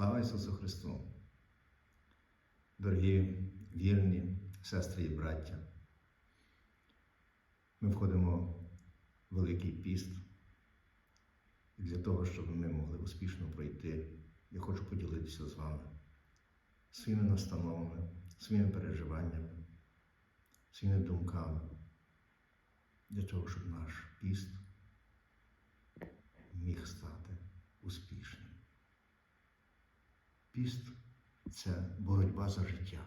Слава Ісусу Христу! Дорогі вірні сестри і браття! Ми входимо в Великий піст. І для того, щоб ми могли успішно пройти, я хочу поділитися з вами своїми настановами, своїми переживаннями, своїми думками, для того, щоб наш піст Піст це боротьба за життя,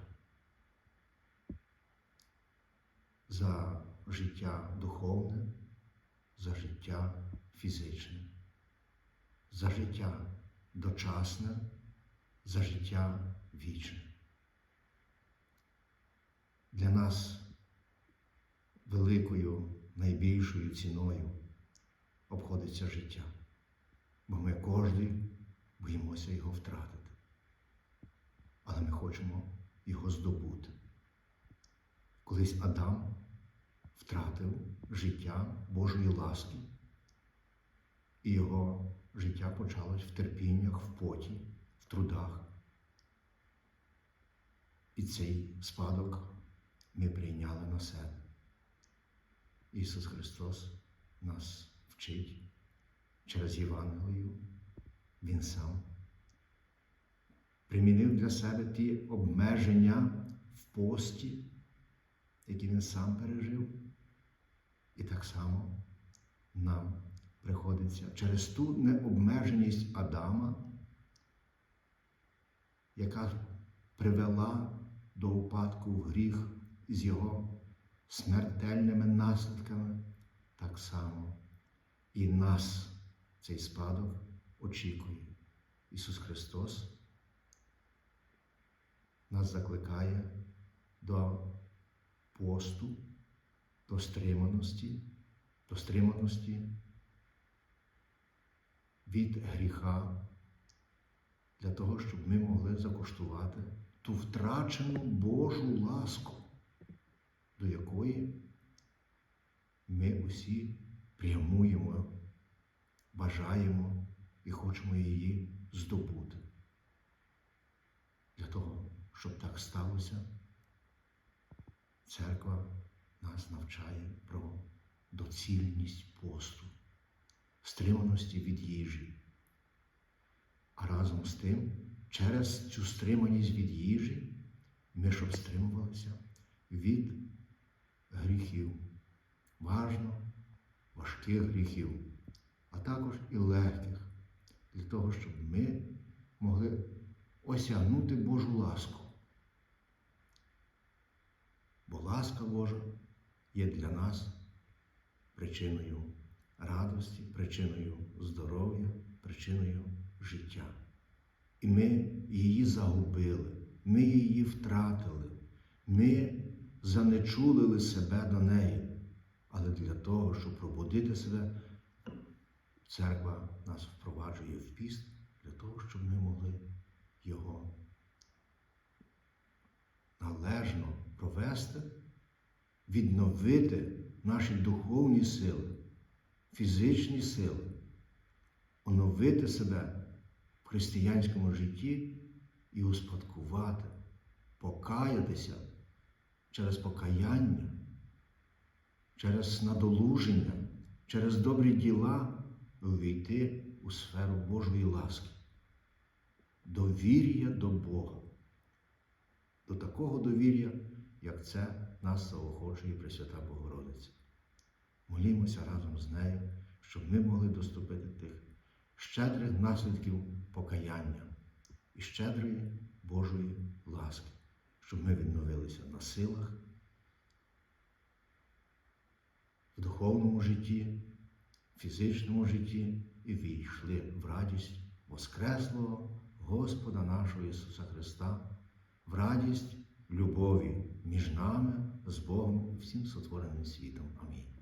за життя духовне, за життя фізичне, за життя дочасне, за життя вічне. Для нас великою, найбільшою ціною обходиться життя, бо ми кожен боїмося його втратити. Але ми хочемо його здобути. Колись Адам втратив життя Божої ласки, і його життя почалось в терпіннях, в поті, в трудах. І цей спадок ми прийняли на себе. Ісус Христос нас вчить через Євангелію, Він сам примінив для себе ті обмеження в пості, які він сам пережив. І так само нам приходиться через ту необмеженість Адама, яка привела до упадку в гріх з його смертельними наслідками, так само і нас цей спадок очікує. Ісус Христос нас закликає до посту, до стриманості, до стриманості від гріха, для того, щоб ми могли закуштувати ту втрачену Божу ласку, до якої ми усі прямуємо, бажаємо і хочемо її здобути. Щоб так сталося, церква нас навчає про доцільність посту, стриманості від їжі. А разом з тим, через цю стриманість від їжі, ми щоб стримувалися від гріхів, важно важких гріхів, а також і легких, для того, щоб ми могли осягнути Божу ласку. Бо ласка Божа є для нас причиною радості, причиною здоров'я, причиною життя. І ми її загубили, ми її втратили, ми занечулили себе до неї. Але для того, щоб пробудити себе, церква нас впроваджує в піст для того, щоб ми могли його належно провести, відновити наші духовні сили, фізичні сили, оновити себе в християнському житті і успадкувати, покаятися через покаяння, через надолуження, через добрі діла увійти у сферу Божої ласки. Довір'я до Бога, до такого довір'я, як це нас заохочує Пресвята Богородиця. Молімося разом з нею, щоб ми могли доступити тих щедрих наслідків покаяння і щедрої Божої ласки, щоб ми відновилися на силах, в духовному житті, в фізичному житті і війшли в радість Воскреслого. Господа нашого Ісуса Христа, в радість любові між нами, з Богом і всім сотвореним світом. Амінь.